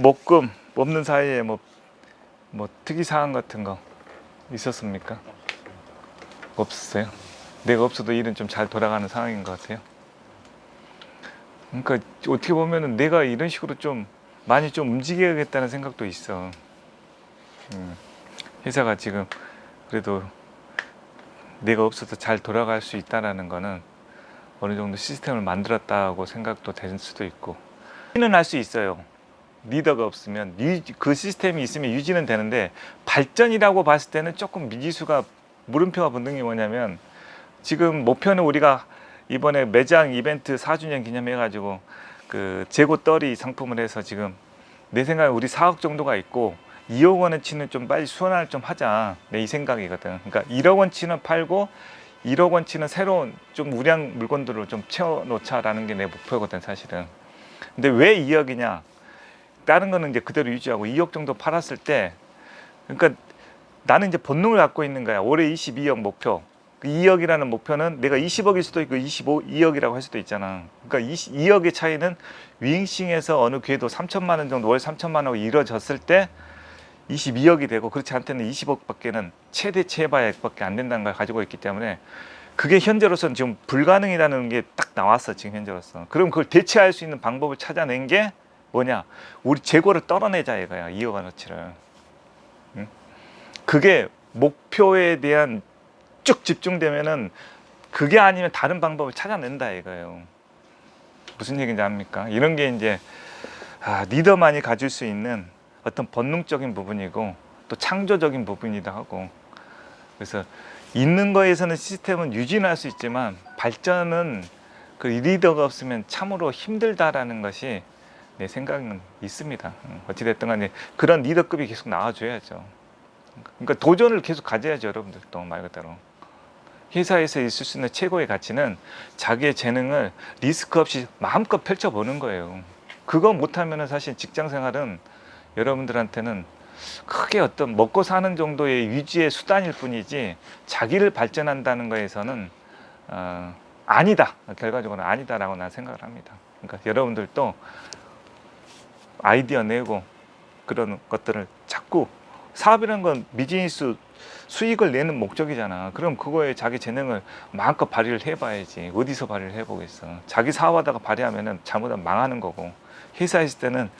목금 없는 사이에 뭐, 뭐 특이 사항 같은 거 있었습니까? 없었어요. 내가 없어도 일은 좀 잘 돌아가는 상황인 것 같아요. 그러니까 어떻게 보면은 내가 이런 식으로 좀 많이 좀 움직여야겠다는 생각도 있어. 음, 회사가 지금 그래도 내가 없어도 잘 돌아갈 수 있다라는 거는 어느 정도 시스템을 만들었다고 생각도 될 수도 있고 유지는 할 수 있어요. 리더가 없으면 그 시스템이 있으면 유지는 되는데 발전이라고 봤을 때는 조금 미지수가 물음표가 붙는 게 뭐냐면 지금 목표는 우리가 이번에 매장 이벤트 4주년 기념해 가지고 그 재고 떨이 상품을 해서 지금 내 생각에 우리 4억 정도가 있고 2억 원어치는 좀 빨리 수원화를 좀 하자 내 이 생각이거든. 그러니까 1억 원치는 팔고 1억 원치는 새로운 좀 우량 물건들을 좀 채워 놓자라는 게 내 목표거든 사실은. 근데 왜 2억이냐? 다른 거는 이제 그대로 유지하고 2억 정도 팔았을 때 그러니까 나는 이제 본능을 갖고 있는 거야. 올해 22억 목표. 그 2억이라는 목표는 내가 20억일 수도 있고 25, 2억이라고 할 수도 있잖아. 그러니까 20, 2억의 차이는 윙싱에서 어느 궤도 3천만 원 정도 월 3천만 원 이루어졌을 때 22억이 되고 그렇지 않다면 20억밖에는 최대 최바액밖에 안 된다는 걸 가지고 있기 때문에 그게 현재로서는 지금 불가능이라는 게 딱 나왔어 지금 현재로서. 그럼 그걸 대체할 수 있는 방법을 찾아낸 게 뭐냐? 우리 재고를 떨어내자 이거야 2억 원어치를. 응? 그게 목표에 대한 쭉 집중되면은 그게 아니면 다른 방법을 찾아낸다 이거예요. 무슨 얘기인지 압니까? 이런 게 이제 아, 리더만이 가질 수 있는 어떤 본능적인 부분이고 또 창조적인 부분이기도 하고 그래서 있는 거에서는 시스템은 유지는 할수 있지만 발전은 그 리더가 없으면 참으로 힘들다라는 것이 내 생각은 있습니다. 음, 어찌됐든 간에 그런 리더급이 계속 나와줘야죠. 그러니까 도전을 계속 가져야죠, 여러분들도 말 그대로. 회사에서 있을 수 있는 최고의 가치는 자기의 재능을 리스크 없이 마음껏 펼쳐보는 거예요. 그거 못하면 사실 직장 생활은 여러분들한테는 크게 어떤 먹고 사는 정도의 유지의 수단일 뿐이지 자기를 발전한다는 거에서는 어, 아니다. 결과적으로 아니다라고 난 생각을 합니다. 그러니까 여러분들도 아이디어 내고 그런 것들을 자꾸 사업이라는 건 비즈니스 수익을 내는 목적이잖아. 그럼 그거에 자기 재능을 마음껏 발휘를 해봐야지. 어디서 발휘를 해보겠어. 자기 사업하다가 발휘하면은 잘못하면 망하는 거고. 회사에 있을 때는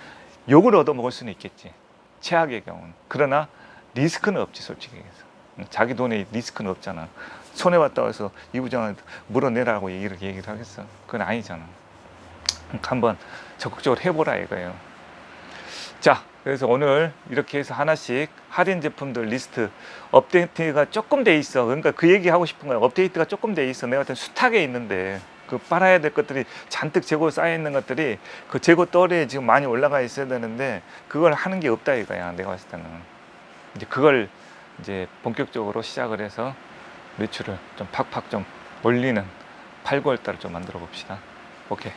욕을 얻어먹을 수는 있겠지. 최악의 경우는. 그러나 리스크는 없지, 솔직히 얘기해서. 자기 돈에 리스크는 없잖아. 손해봤다고 해서 이 부장한테 물어내라고 얘기를, 얘기를 하겠어. 그건 아니잖아. 그러니까 한번 적극적으로 해보라 이거예요. 자, 그래서 오늘 이렇게 해서 하나씩 할인 제품들 리스트 업데이트가 조금 돼 있어. 그러니까 그 얘기 하고 싶은 거야. 업데이트가 조금 돼 있어. 내가 어떤 수탁에 있는데 그 빨아야 될 것들이 잔뜩 재고 쌓여 있는 것들이 그 재고 떨에 지금 많이 올라가 있어야 되는데 그걸 하는 게 없다 이거야. 내가 봤을 때는 이제 그걸 이제 본격적으로 시작을 해서 매출을 좀 팍팍 좀 올리는 8, 9월 달을 좀 만들어 봅시다. 오케이.